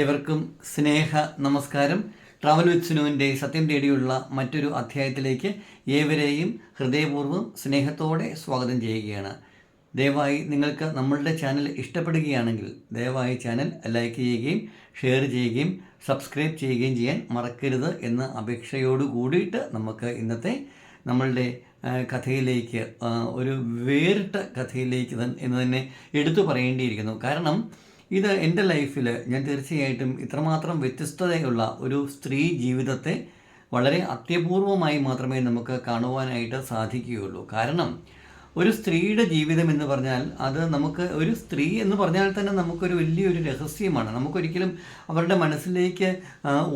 ഏവർക്കും സ്നേഹ നമസ്കാരം. Travel with സുനുവിന്റെ സത്യം തേടിയുള്ള മറ്റൊരു അധ്യായത്തിലേക്ക് ഏവരെയും ഹൃദയപൂർവം സ്നേഹത്തോടെ സ്വാഗതം ചെയ്യുകയാണ്. ദയവായി നിങ്ങൾക്ക് നമ്മളുടെ ചാനൽ ഇഷ്ടപ്പെടുകയാണെങ്കിൽ ദയവായി ചാനൽ ലൈക്ക് ചെയ്യുകയും ഷെയർ ചെയ്യുകയും സബ്സ്ക്രൈബ് ചെയ്യുകയും ചെയ്യാൻ മറക്കരുത് എന്ന അപേക്ഷയോട് കൂടിയിട്ട് നമുക്ക് ഇന്നത്തെ നമ്മളുടെ കഥയിലേക്ക് ഒരു വേറിട്ട കഥയിലേക്ക് എന്ന് തന്നെ എടുത്തു പറയേണ്ടിയിരിക്കുന്നു. കാരണം ഇത് എന്റെ ലൈഫിൽ ഞാൻ തീർച്ചയായിട്ടും ഇത്രമാത്രം വ്യത്യസ്തതയുള്ള ഒരു സ്ത്രീ ജീവിതത്തെ വളരെ അത്യപൂർവമായി മാത്രമേ നമുക്ക് കാണുവാനായിട്ട് സാധിക്കുകയുള്ളൂ. കാരണം ഒരു സ്ത്രീയുടെ ജീവിതം എന്ന് പറഞ്ഞാൽ അത് നമുക്ക് ഒരു സ്ത്രീ എന്ന് പറഞ്ഞാൽ തന്നെ നമുക്കൊരു വലിയൊരു രഹസ്യമാണ്. നമുക്കൊരിക്കലും അവരുടെ മനസ്സിലേക്ക്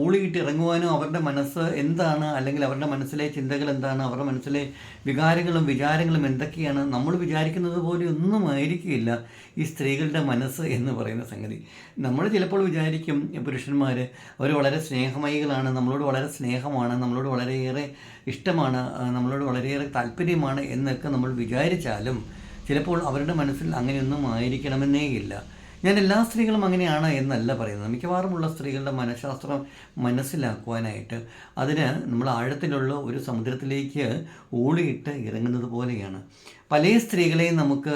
ഊളിയിട്ട് ഇറങ്ങുവാനോ അവരുടെ മനസ്സ് എന്താണ് അല്ലെങ്കിൽ അവരുടെ മനസ്സിലെ ചിന്തകൾ എന്താണ് അവരുടെ മനസ്സിലെ വികാരങ്ങളും വിചാരങ്ങളും എന്തൊക്കെയാണ് നമ്മൾ വിചാരിക്കുന്നത് പോലെ ഒന്നും ആയിരിക്കില്ല ഈ സ്ത്രീകളുടെ മനസ്സ് എന്ന് പറയുന്ന സംഗതി. നമ്മൾ ചിലപ്പോൾ വിചാരിക്കും പുരുഷന്മാർ അവർ വളരെ സ്നേഹമയികളാണ് നമ്മളോട് വളരെ സ്നേഹമാണ് നമ്മളോട് വളരെയേറെ ഇഷ്ടമാണ് നമ്മളോട് വളരെയേറെ താല്പര്യമാണ് എന്നൊക്കെ നമ്മൾ വിചാരിച്ചാലും ചിലപ്പോൾ അവരുടെ മനസ്സിൽ അങ്ങനെയൊന്നും ആയിരിക്കണമെന്നേ ഇല്ല. ഞാൻ എല്ലാ സ്ത്രീകളും അങ്ങനെയാണ് എന്നല്ല പറയുന്നത്. മിക്കവാറുമുള്ള സ്ത്രീകളുടെ മനഃശാസ്ത്രം മനസ്സിലാക്കുവാനായിട്ട് അതിന് നമ്മൾ ആഴത്തിലുള്ള ഒരു സമുദ്രത്തിലേക്ക് ഓളിയിട്ട് ഇറങ്ങുന്നത് പോലെയാണ്. പല സ്ത്രീകളെയും നമുക്ക്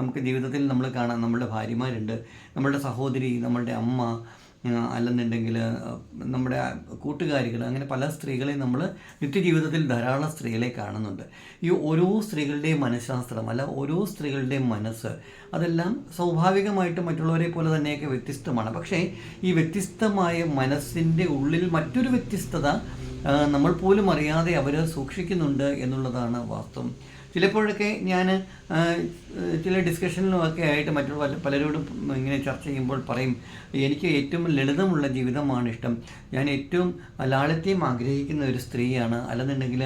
നമുക്ക് ജീവിതത്തിൽ നമ്മൾ കാണാം. നമ്മളുടെ ഭാര്യമാരുണ്ട് നമ്മളുടെ സഹോദരി നമ്മളുടെ അമ്മ അല്ലെന്നുണ്ടെങ്കിൽ നമ്മുടെ കൂട്ടുകാരികൾ അങ്ങനെ പല സ്ത്രീകളെയും നമ്മൾ നിത്യജീവിതത്തിൽ ധാരാളം സ്ത്രീകളെ കാണുന്നുണ്ട്. ഈ ഓരോ സ്ത്രീകളുടെയും മനഃശാസ്ത്രം അല്ല ഓരോ സ്ത്രീകളുടെയും മനസ്സ് അതെല്ലാം സ്വാഭാവികമായിട്ടും മറ്റുള്ളവരെ പോലെ തന്നെയൊക്കെ വ്യത്യസ്തമാണ്. പക്ഷേ ഈ വ്യത്യസ്തമായ മനസ്സിന്റെ ഉള്ളിൽ മറ്റൊരു വ്യത്യസ്തത നമ്മൾ പോലും അറിയാതെ അവർ സൂക്ഷിക്കുന്നുണ്ട് എന്നുള്ളതാണ് വാസ്തവം. ചിലപ്പോഴൊക്കെ ഞാൻ ചില ഡിസ്കഷനിലും ഒക്കെ ആയിട്ട് മറ്റുള്ള പല പലരോടും ഇങ്ങനെ ചർച്ച ചെയ്യുമ്പോൾ പറയും എനിക്ക് ഏറ്റവും ലളിതമുള്ള ജീവിതമാണ് ഇഷ്ടം. ഞാൻ ഏറ്റവും ലാളിത്യം ആഗ്രഹിക്കുന്ന ഒരു സ്ത്രീയാണ്. അല്ലെന്നുണ്ടെങ്കിൽ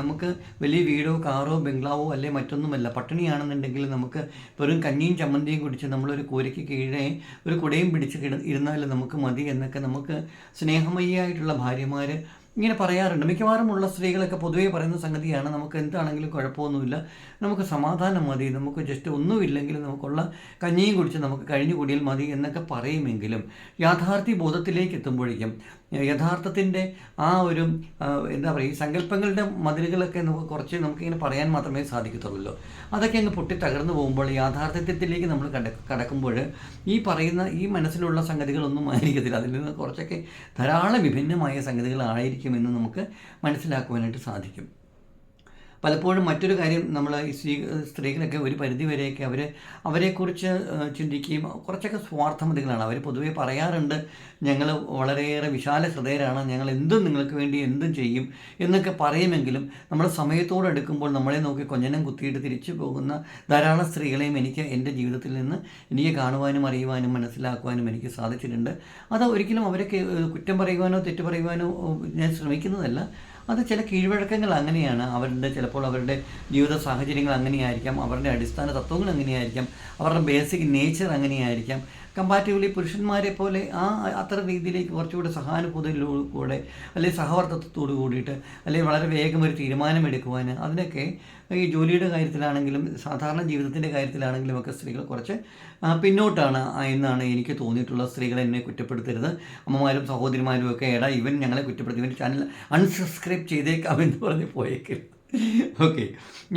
നമുക്ക് വലിയ വീടോ കാറോ ബംഗ്ലാവോ അല്ലെ മറ്റൊന്നുമല്ല പട്ടിണിയാണെന്നുണ്ടെങ്കിൽ നമുക്ക് വെറും കഞ്ഞിയും ചമ്മന്തിയും കുടിച്ച് നമ്മളൊരു കൂരയ്ക്ക് കീഴെ ഒരു കുടയും പിടിച്ച് കിട ഇരുന്നാൽ നമുക്ക് മതി എന്നൊക്കെ നമുക്ക് സ്നേഹമയ്യായിട്ടുള്ള ഭാര്യമാർ ഇങ്ങനെ പറയാറുണ്ട്. മിക്കവാറും ഉള്ള സ്ത്രീകളൊക്കെ പൊതുവേ പറയുന്ന സംഗതിയാണ് നമുക്ക് എന്താണെങ്കിലും കുഴപ്പമൊന്നുമില്ല. നമുക്ക് സമാധാനം മതി. നമുക്ക് ജസ്റ്റ് ഒന്നുമില്ലെങ്കിലും നമുക്കുള്ള കഞ്ഞിയും കുടിച്ച് നമുക്ക് കഴിഞ്ഞു കൂടിയാൽ മതി എന്നൊക്കെ പറയുമെങ്കിലും യാഥാർത്ഥ്യ ബോധത്തിലേക്ക് എത്തുമ്പോഴേക്കും യഥാർത്ഥത്തിന്റെ ആ ഒരു എന്താ പറയുക ഈ സങ്കല്പങ്ങളുടെ മതിലുകളൊക്കെ നമുക്ക് കുറച്ച് നമുക്കിങ്ങനെ പറയാൻ മാത്രമേ സാധിക്കത്തുള്ളൂ അതൊക്കെ അങ്ങ് പൊട്ടി തകർന്നു പോകുമ്പോൾ യാഥാർത്ഥ്യത്തിലേക്ക് നമ്മൾ കട കടക്കുമ്പോൾ ഈ പറയുന്ന ഈ മനസ്സിലുള്ള സംഗതികളൊന്നും ആയിരിക്കത്തില്ല. അതിൽ നിന്ന് കുറച്ചൊക്കെ ധാരാളം വിഭിന്നമായ സംഗതികളായിരിക്കുമെന്ന് നമുക്ക് മനസ്സിലാക്കുവാനായിട്ട് സാധിക്കും. പലപ്പോഴും മറ്റൊരു കാര്യം നമ്മൾ സ്ത്രീ സ്ത്രീകളൊക്കെ ഒരു പരിധിവരെയൊക്കെ അവർ അവരെക്കുറിച്ച് ചിന്തിക്കുകയും കുറച്ചൊക്കെ സ്വാർത്ഥമതികളാണ് അവർ പൊതുവേ പറയാറുണ്ട് ഞങ്ങൾ വളരെയേറെ വിശാല ഹൃദയരാണ് ഞങ്ങൾ എന്തും നിങ്ങൾക്ക് വേണ്ടി എന്തും ചെയ്യും എന്നൊക്കെ പറയുമെങ്കിലും നമ്മൾ സമയത്തോട് എടുക്കുമ്പോൾ നമ്മളെ നോക്കി കൊഞ്ഞനം കുത്തിയിട്ട് തിരിച്ചു പോകുന്ന ധാരാളം സ്ത്രീകളെയും എനിക്ക് എന്റെ ജീവിതത്തിൽ നിന്ന് എനിക്ക് കാണുവാനും അറിയുവാനും മനസ്സിലാക്കുവാനും എനിക്ക് സാധിച്ചിട്ടുണ്ട്. അത് ഒരിക്കലും അവരൊക്കെ കുറ്റം പറയുവാനോ തെറ്റ് പറയുവാനോ ഞാൻ ശ്രമിക്കുന്നതല്ല. അത് ചില കീഴ്വഴക്കങ്ങൾ അങ്ങനെയാണ്. അവരുടെ ചിലപ്പോൾ അവരുടെ ജീവിത സാഹചര്യങ്ങൾ അങ്ങനെയായിരിക്കാം. അവരുടെ അടിസ്ഥാന തത്വങ്ങൾ അങ്ങനെയായിരിക്കാം. അവരുടെ ബേസിക് നേച്ചർ അങ്ങനെയായിരിക്കാം. കമ്പാരിറ്റീവ്ലി പുരുഷന്മാരെ പോലെ ആ അത്ര രീതിയിലേക്ക് കുറച്ചുകൂടെ സഹാനുഭൂതിയിലൂടെ അല്ലെങ്കിൽ സഹവർത്തത്തോട് കൂടിയിട്ട് അല്ലെങ്കിൽ വളരെ വേഗം ഒരു തീരുമാനമെടുക്കുവാൻ അതിനൊക്കെ ഈ ജോലിയുടെ കാര്യത്തിലാണെങ്കിലും സാധാരണ ജീവിതത്തിന്റെ കാര്യത്തിലാണെങ്കിലും ഒക്കെ സ്ത്രീകൾ കുറച്ച് പിന്നോട്ടാണ് എന്നാണ് എനിക്ക് തോന്നിയിട്ടുള്ള സ്ത്രീകൾ എന്നെ കുറ്റപ്പെടുത്തരുത്. അമ്മമാരും സഹോദരിമാരും ഒക്കെ എടാ ഇവൻ ഞങ്ങളെ കുറ്റപ്പെടുത്തി ഇവൻ ചാനൽ അൺസബ്സ്ക്രൈബ് ചെയ്തേക്കാം എന്ന് പറഞ്ഞ് പോയേക്കില്ല ഓക്കെ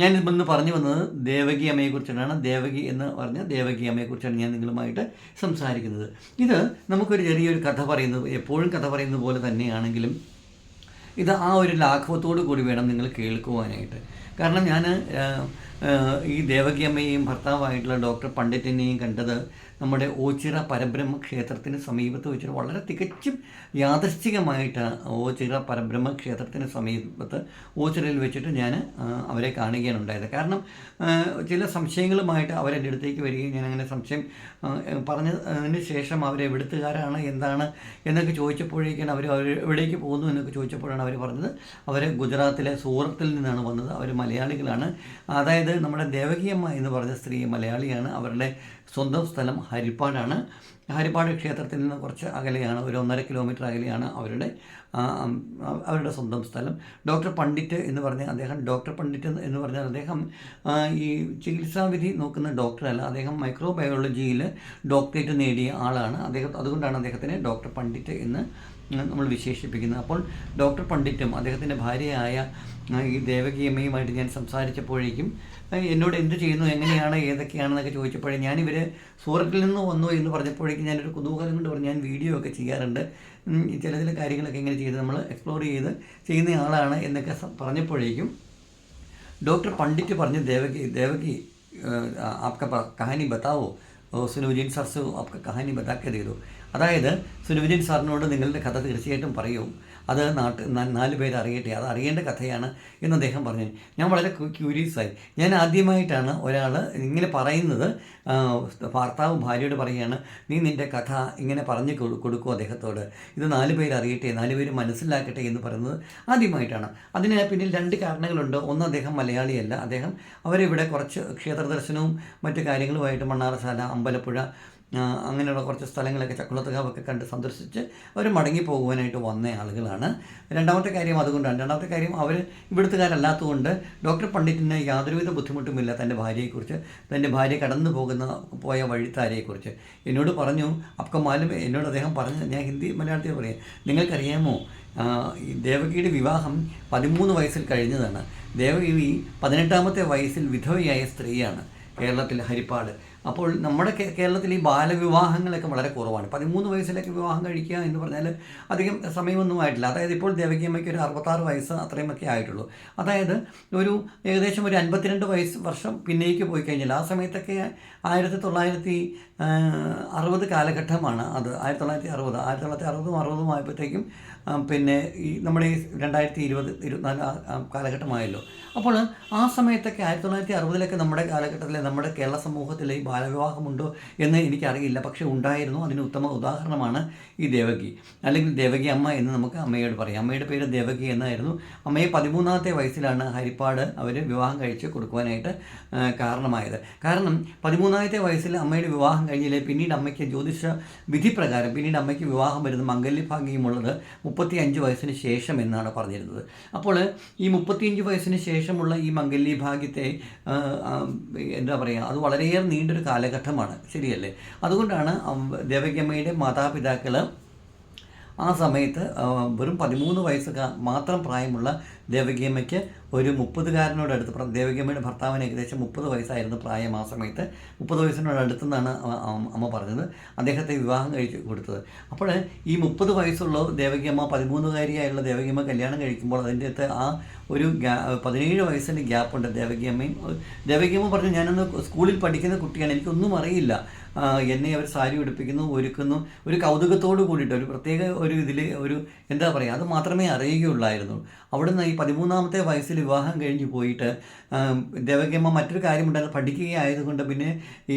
ഞാൻ ഇന്ന് പറഞ്ഞു വന്നത് ദേവകി അമ്മയെക്കുറിച്ചാണ് ദേവകി എന്ന് പറഞ്ഞ ദേവകി അമ്മയെക്കുറിച്ചാണ് ഞാൻ നിങ്ങളുമായിട്ട് സംസാരിക്കുന്നത്. ഇത് നമുക്കൊരു ചെറിയൊരു കഥ പറയുന്നത് എപ്പോഴും കഥ പറയുന്നത് പോലെ തന്നെയാണെങ്കിലും ഇത് ആ ഒരു ലാഘവത്തോടു കൂടി വേണം നിങ്ങൾ കേൾക്കുവാനായിട്ട്. കാരണം ഞാൻ ഈ ദേവകി അമ്മയെയും ഭർത്താവായിട്ടുള്ള ഡോക്ടർ പണ്ഡിറ്റിനെയും കണ്ടത് നമ്മുടെ ഓച്ചിറ പരബ്രഹ്മ ക്ഷേത്രത്തിന് സമീപത്ത് വെച്ചിട്ട് വളരെ തികച്ചും യാദൃശ്ചികമായിട്ട് ഓച്ചിറ പരബ്രഹ്മ ക്ഷേത്രത്തിന് സമീപത്ത് ഓച്ചിറയിൽ വെച്ചിട്ട് ഞാൻ അവരെ കാണുകയാണ് ഉണ്ടായത്. കാരണം ചില സംശയങ്ങളുമായിട്ട് അവരെന്റെ അടുത്തേക്ക് വരികയും ഞാൻ അങ്ങനെ സംശയം പറഞ്ഞതിന് ശേഷം അവരെ എവിടുത്തുകാരാണ് എന്താണ് എന്നൊക്കെ ചോദിച്ചപ്പോഴേക്കാണ് അവർ അവർ എവിടേക്ക് പോകുന്നു എന്നൊക്കെ ചോദിച്ചപ്പോഴാണ് അവർ പറഞ്ഞത്. അവർ ഗുജറാത്തിലെ സൂറത്തിൽ നിന്നാണ് വന്നത്. അവർ മലയാളികളാണ്. അതായത് നമ്മുടെ ദേവകിയമ്മ എന്ന് പറഞ്ഞ സ്ത്രീ മലയാളിയാണ്. അവരുടെ സ്വന്തം സ്ഥലം ഹരിപ്പാടാണ്. ഹരിപ്പാട് ക്ഷേത്രത്തിൽ നിന്ന് കുറച്ച് അകലെയാണ് ഒരു ഒന്നര കിലോമീറ്റർ അകലെയാണ് അവരുടെ അവരുടെ സ്വന്തം സ്ഥലം. ഡോക്ടർ പണ്ഡിറ്റ് എന്ന് പറഞ്ഞ അദ്ദേഹം ഡോക്ടർ പണ്ഡിറ്റ് എന്ന് പറഞ്ഞാൽ അദ്ദേഹം ഈ ചികിത്സാവിധി നോക്കുന്ന ഡോക്ടറല്ല. അദ്ദേഹം മൈക്രോബയോളജിയിൽ ഡോക്ടറേറ്റ് നേടിയ ആളാണ്. അദ്ദേഹം അതുകൊണ്ടാണ് അദ്ദേഹത്തിനെ ഡോക്ടർ പണ്ഡിറ്റ് എന്ന് നമ്മൾ വിശേഷിപ്പിക്കുന്നത്. അപ്പോൾ ഡോക്ടർ പണ്ഡിറ്റും അദ്ദേഹത്തിന്റെ ഭാര്യയായ ഈ ദേവകി ഞാൻ സംസാരിച്ചപ്പോഴേക്കും എന്നോട് എന്ത് ചെയ്യുന്നു എങ്ങനെയാണ് ഏതൊക്കെയാണെന്നൊക്കെ ചോദിച്ചപ്പോഴേ ഞാൻ സൂറത്തിൽ നിന്ന് വന്നു എന്ന് പറഞ്ഞപ്പോഴേക്കും ഞാനൊരു കുതൂഹലം കൊണ്ട് പറഞ്ഞു ഞാൻ വീഡിയോ ഒക്കെ ചെയ്യാറുണ്ട്. ചില ചില കാര്യങ്ങളൊക്കെ എങ്ങനെ ചെയ്ത് നമ്മൾ എക്സ്പ്ലോർ ചെയ്ത് ചെയ്യുന്ന ആളാണ് എന്നൊക്കെ പറഞ്ഞപ്പോഴേക്കും ഡോക്ടർ പണ്ഡിറ്റ് പറഞ്ഞു ദേവകി ദേവകി ആപ്ക കഹാനി ബത്താവോ സുനുവിജയൻ സാർ സു ആപ്ക കഹാനി ബതാക്കെ ചെയ്തു. അതായത് സുനുവിജയൻ സാറിനോട് നിങ്ങളുടെ കഥ തീർച്ചയായിട്ടും പറയും. അത് നാട്ട് നാല് പേര് അറിയട്ടെ അത് അറിയേണ്ട കഥയാണ് എന്ന് അദ്ദേഹം പറഞ്ഞു. ഞാൻ വളരെ ക്യൂരിയസ് ആയി. ഞാൻ ആദ്യമായിട്ടാണ് ഒരാൾ ഇങ്ങനെ പറയുന്നത്. ഭർത്താവ് ഭാര്യയോട് പറയുകയാണ് നീ നിന്റെ കഥ ഇങ്ങനെ പറഞ്ഞു കൊടുക്കും അദ്ദേഹത്തോട്. ഇത് നാല് പേര് അറിയട്ടെ നാല് പേര് മനസ്സിലാക്കട്ടെ എന്ന് പറയുന്നത് ആദ്യമായിട്ടാണ്. അതിന് പിന്നിൽ രണ്ട് കാരണങ്ങളുണ്ട്. ഒന്ന് അദ്ദേഹം മലയാളിയല്ല. അദ്ദേഹം അവരിവിടെ കുറച്ച് ക്ഷേത്രദർശനവും മറ്റു കാര്യങ്ങളുമായിട്ട് മണ്ണാറശാല അമ്പലപ്പുഴ അങ്ങനെയുള്ള കുറച്ച് സ്ഥലങ്ങളൊക്കെ ചക്കുളത്തുകാവൊക്കെ കണ്ട് സന്ദർശിച്ച് അവർ മടങ്ങി പോകുവാനായിട്ട് വന്ന ആളുകളാണ്. രണ്ടാമത്തെ കാര്യം അതുകൊണ്ടാണ്. രണ്ടാമത്തെ കാര്യം അവർ ഇവിടുത്തുകാരല്ലാത്തതുകൊണ്ട് ഡോക്ടർ പണ്ഡിറ്റിന് യാതൊരുവിധ ബുദ്ധിമുട്ടുമില്ല തന്റെ ഭാര്യയെക്കുറിച്ച് തന്റെ ഭാര്യ കടന്നു പോകുന്ന പോയ വഴിത്താരയെക്കുറിച്ച്. എന്നോട് പറഞ്ഞു അപ്പക്കമാലും മാലും എന്നോട് അദ്ദേഹം പറഞ്ഞു ഞാൻ ഹിന്ദി മലയാളത്തിൽ പറയാം. നിങ്ങൾക്കറിയാമോ ദേവകിയുടെ വിവാഹം പതിമൂന്ന് വയസ്സിൽ കഴിഞ്ഞതാണ്. ദേവകി പതിനെട്ടാമത്തെ വയസ്സിൽ വിധവയായ സ്ത്രീയാണ്. കേരളത്തിൽ ഹരിപ്പാട്. അപ്പോൾ നമ്മുടെ കേരളത്തിൽ ഈ ബാലവിവാഹങ്ങളൊക്കെ വളരെ കുറവാണ്. പതിമൂന്ന് വയസ്സിലേക്ക് വിവാഹം കഴിക്കുക എന്ന് പറഞ്ഞാൽ അധികം സമയമൊന്നും ആയിട്ടില്ല. അതായത് ഇപ്പോൾ ദേവകിയമ്മയ്ക്ക് ഒരു അറുപത്താറ് വയസ്സ് അത്രയുമൊക്കെ ആയിട്ടുള്ളൂ. അതായത് ഒരു ഏകദേശം ഒരു അൻപത്തിരണ്ട് വയസ്സ് വർഷം പിന്നേക്ക് പോയി കഴിഞ്ഞാൽ ആ സമയത്തൊക്കെ ആയിരത്തി തൊള്ളായിരത്തി അറുപത് കാലഘട്ടമാണ് അത്. ആയിരത്തി തൊള്ളായിരത്തി അറുപത്. ആയിരത്തി തൊള്ളായിരത്തി അറുപതും അറുപതും ആയപ്പോഴത്തേക്കും പിന്നെ ഈ നമ്മുടെ ഈ രണ്ടായിരത്തി ഇരുപത് ഇരുപത്തിനാല് കാലഘട്ടമായല്ലോ. അപ്പോൾ ആ സമയത്തൊക്കെ ആയിരത്തി തൊള്ളായിരത്തി അറുപതിലൊക്കെ നമ്മുടെ കാലഘട്ടത്തിൽ നമ്മുടെ കേരള സമൂഹത്തിൽ ഈ ബാലവിവാഹമുണ്ടോ എന്ന് എനിക്കറിയില്ല. പക്ഷേ ഉണ്ടായിരുന്നു. അതിന് ഉത്തമ ഉദാഹരണമാണ് ഈ ദേവകി. അല്ലെങ്കിൽ ദേവകി അമ്മ എന്ന് നമുക്ക് അമ്മയോട് പറയാം. അമ്മയുടെ പേര് ദേവകി എന്നായിരുന്നു. അമ്മയെ പതിമൂന്നാമത്തെ വയസ്സിലാണ് ഹരിപ്പാട് അവർ വിവാഹം കഴിച്ച് കൊടുക്കുവാനായിട്ട് കാരണമായത്. കാരണം പതിമൂന്നാമത്തെ വയസ്സിൽ അമ്മയുടെ വിവാഹം കഴിഞ്ഞില്ലേ പിന്നീട് അമ്മയ്ക്ക് ജ്യോതിഷ വിധി പ്രകാരം പിന്നീട് അമ്മയ്ക്ക് വിവാഹം വരുന്ന മംഗല്യഭാഗ്യമുള്ളത് മുപ്പത്തി അഞ്ച് വയസ്സിന് ശേഷം എന്നാണ് പറഞ്ഞിരുന്നത്. അപ്പോൾ ഈ മുപ്പത്തിയഞ്ച് വയസ്സിന് ശേഷമുള്ള ഈ മംഗല്യഭാഗ്യത്തെ എന്താ പറയുക അത് വളരെയേറെ നീണ്ടൊരു കാലഘട്ടമാണ്. ശരിയല്ലേ? അതുകൊണ്ടാണ് ദേവകിയമ്മയുടെ മാതാപിതാക്കൾ ആ സമയത്ത് വെറും പതിമൂന്ന് വയസ്സ് മാത്രം പ്രായമുള്ള ദേവകിയമ്മയ്ക്ക് ഒരു മുപ്പതുകാരനോട് അടുത്ത് ദേവകിയമ്മയുടെ ഭർത്താവിന് ഏകദേശം മുപ്പത് വയസ്സായിരുന്നു പ്രായം ആ സമയത്ത്. മുപ്പത് വയസ്സിനോട് അടുത്തെന്നാണ് അമ്മ പറഞ്ഞത്. അദ്ദേഹത്തെ വിവാഹം കഴിച്ച് കൊടുത്തത്. അപ്പോൾ ഈ മുപ്പത് വയസ്സുള്ള ദേവകിയമ്മ പതിമൂന്നുകാരിയായുള്ള ദേവകിയമ്മ കല്യാണം കഴിക്കുമ്പോൾ അതിന്റെ അകത്ത് ആ ഒരു പതിനേഴ് വയസ്സിന്റെ ഗ്യാപ്പുണ്ട് ദേവകിയമ്മയും. ദേവകിയമ്മ പറഞ്ഞു ഞാനൊന്ന് സ്കൂളിൽ പഠിക്കുന്ന കുട്ടിയാണ്. എനിക്കൊന്നും അറിയില്ല. എന്നെ അവർ സാരി ഉടുപ്പിക്കുന്നു ഒരുക്കുന്നു. ഒരു കൗതുകത്തോട് കൂടിയിട്ട് ഒരു പ്രത്യേക ഒരു ഇതിൽ ഒരു എന്താ പറയുക അത് മാത്രമേ അറിയുകയുള്ളായിരുന്നു. അവിടുന്ന് ഈ പതിമൂന്നാമത്തെ വയസ്സിൽ വിവാഹം കഴിഞ്ഞ് പോയിട്ട് ദേവകിയമ്മ മറ്റൊരു കാര്യമുണ്ടായിരുന്നു. പഠിക്കുകയായതുകൊണ്ട് പിന്നെ ഈ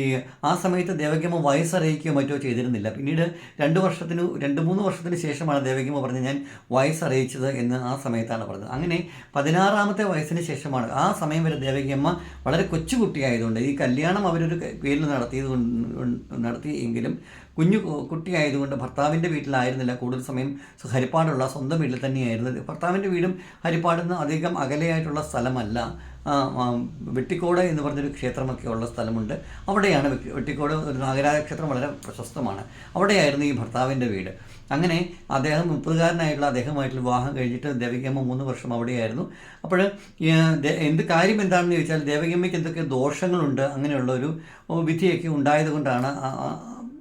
ആ സമയത്ത് ദേവകിയമ്മ വയസ്സറിയിക്കുകയോ മറ്റോ ചെയ്തിരുന്നില്ല. പിന്നീട് രണ്ട് വർഷത്തിന് രണ്ട് മൂന്ന് വർഷത്തിന് ശേഷമാണ് ദേവകിയമ്മ പറഞ്ഞത് ഞാൻ വയസ്സറിയിച്ചത് എന്ന് ആ സമയത്താണ് പറഞ്ഞത്. അങ്ങനെ പതിനാറാമത്തെ വയസ്സിന് ശേഷമാണ് ആ സമയം വരെ ദേവകിയമ്മ വളരെ കൊച്ചുകുട്ടിയായതുകൊണ്ട് ഈ കല്യാണം അവരൊരു പേരിൽ നടത്തിയത് കൊണ്ട് നടത്തി എങ്കിലും കുഞ്ഞു കുട്ടിയായതുകൊണ്ട് ഭർത്താവിന്റെ വീട്ടിലായിരുന്നില്ല. കൂടുതൽ സമയം ഹരിപ്പാടുള്ള സ്വന്തം വീട്ടിൽ തന്നെയായിരുന്നു. ഭർത്താവിന്റെ വീടും ഹരിപ്പാടിൽ നിന്ന് അധികം അകലെയായിട്ടുള്ള സ്ഥലമല്ല. വെട്ടിക്കോട് എന്ന് പറഞ്ഞൊരു ക്ഷേത്രമൊക്കെ ഉള്ള സ്ഥലമുണ്ട്. അവിടെയാണ് വെട്ടിക്കോട് നാഗരാജ ക്ഷേത്രം വളരെ പ്രശസ്തമാണ്. അവിടെയായിരുന്നു ഈ ഭർത്താവിന്റെ വീട്. അങ്ങനെ അദ്ദേഹം മുപ്പതുകാരനായിട്ടുള്ള അദ്ദേഹമായിട്ടുള്ള വിവാഹം കഴിഞ്ഞിട്ട് ദേവകിയമ്മ മൂന്ന് വർഷം അവിടെയായിരുന്നു. അപ്പോൾ എന്ത് കാര്യം എന്താണെന്ന് ചോദിച്ചാൽ ദേവകിയമ്മയ്ക്ക് എന്തൊക്കെ ദോഷങ്ങളുണ്ട് അങ്ങനെയുള്ള ഒരു വിധിയൊക്കെ ഉണ്ടായതുകൊണ്ടാണ്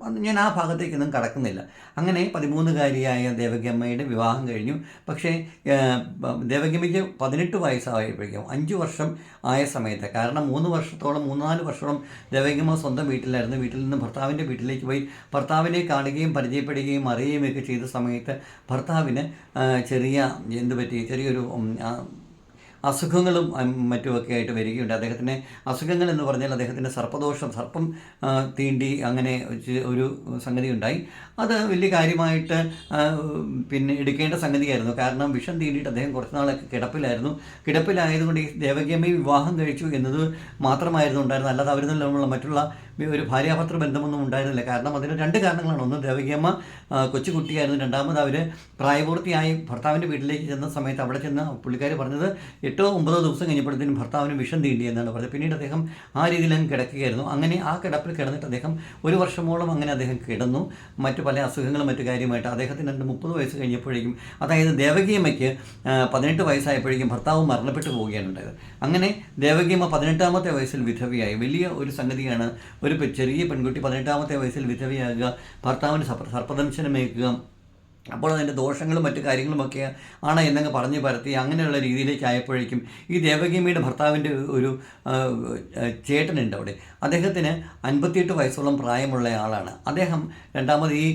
ഞാൻ ആ ഭാഗത്തേക്കൊന്നും കടക്കുന്നില്ല. അങ്ങനെ പതിമൂന്നുകാരിയായ ദേവകിയമ്മയുടെ വിവാഹം കഴിഞ്ഞു. പക്ഷേ ദേവകിയമ്മയ്ക്ക് പതിനെട്ട് വയസ്സായപ്പോഴേക്കും അഞ്ച് വർഷം ആയ സമയത്ത് കാരണം മൂന്ന് വർഷത്തോളം നാല് വർഷത്തോളം ദേവകിയമ്മ സ്വന്തം വീട്ടിലായിരുന്നു. വീട്ടിൽ നിന്ന് ഭർത്താവിന്റെ വീട്ടിലേക്ക് പോയി. ഭർത്താവിനെ കാണുകയും പരിചയപ്പെടുകയും അറിയുകയും ഒക്കെ ചെയ്ത സമയത്ത് ഭർത്താവിന് ചെറിയ എന്ത് പറ്റി? ചെറിയൊരു അസുഖങ്ങളും മറ്റുമൊക്കെ ആയിട്ട് വരികയുണ്ട്. അദ്ദേഹത്തിന് അസുഖങ്ങൾ എന്ന് പറഞ്ഞാൽ അദ്ദേഹത്തിന് സർപ്പദോഷം സർപ്പം തീണ്ടി അങ്ങനെ ഒരു സംഗതി ഉണ്ടായി അത് വലിയ കാര്യമായിട്ട് പിന്നെ എടുക്കേണ്ട സംഗതിയായിരുന്നു. കാരണം വിഷം തീണ്ടിയിട്ട് അദ്ദേഹം കുറച്ച് നാളൊക്കെ കിടപ്പിലായിരുന്നു. കിടപ്പിലായതുകൊണ്ട് ഈ ദേവകിയമ്മയെ വിവാഹം കഴിച്ചു എന്നത് മാത്രമായിരുന്നു ഉണ്ടായിരുന്നത്. അല്ലാതെ അവരിൽ നിന്നുള്ള മറ്റുള്ള ഒരു ഭാര്യാഭർത്തൃ ബന്ധമൊന്നും ഉണ്ടായിരുന്നില്ല. കാരണം അതിന് രണ്ട് കാരണങ്ങളാണ്. ഒന്ന് ദേവകിയമ്മ കൊച്ചുകുട്ടിയായിരുന്നു. രണ്ടാമത് അവർ പ്രായപൂർത്തിയായി ഭർത്താവിന്റെ വീട്ടിലേക്ക് ചെന്ന സമയത്ത് അവിടെ ചെന്ന് പുള്ളിക്കാർ പറഞ്ഞത് എട്ടോ ഒമ്പതോ ദിവസം കഴിഞ്ഞപ്പോഴത്തേനും ഭർത്താവിന് വിഷം തീണ്ടി എന്നാണ് പറഞ്ഞത്. പിന്നീട് അദ്ദേഹം ആ രീതിയിൽ അങ്ങ് കിടക്കുകയായിരുന്നു. അങ്ങനെ ആ കിടപ്പിൽ കിടന്നിട്ട് അദ്ദേഹം ഒരു വർഷമോളം അങ്ങനെ അദ്ദേഹം കിടന്നു. മറ്റു പല അസുഖങ്ങളും മറ്റു കാര്യമായിട്ട് അദ്ദേഹത്തിന് രണ്ട് മുപ്പത് വയസ്സ് കഴിഞ്ഞപ്പോഴേക്കും അതായത് ദേവകിയമ്മയ്ക്ക് പതിനെട്ട് വയസ്സായപ്പോഴേക്കും ഭർത്താവ് മരണപ്പെട്ടു പോവുകയാണ് ഉണ്ടായത്. അങ്ങനെ ദേവകിയമ്മ പതിനെട്ടാമത്തെ വയസ്സിൽ വിധവയായി. വലിയ ഒരു സംഗതിയാണ് ഒരു ചെറിയ പെൺകുട്ടി പതിനെട്ടാമത്തെ വയസ്സിൽ വിധവയാകുക ഭർത്താവിന് സർപ്പ സർപ്പദംശനമേക്കുക അപ്പോൾ അതിന്റെ ദോഷങ്ങളും മറ്റു കാര്യങ്ങളുമൊക്കെ ആണ് എന്നങ്ങ് പറഞ്ഞ് പരത്തി അങ്ങനെയുള്ള രീതിയിലേക്ക് ആയപ്പോഴേക്കും ഈ ദേവകിയമ്മയുടെ ഭർത്താവിന്റെ ഒരു ചേട്ടനുണ്ട് അവിടെ. അദ്ദേഹത്തിന് അൻപത്തിയെട്ട് വയസ്സോളം പ്രായമുള്ള ആളാണ്. അദ്ദേഹം രണ്ടാമത് ഈ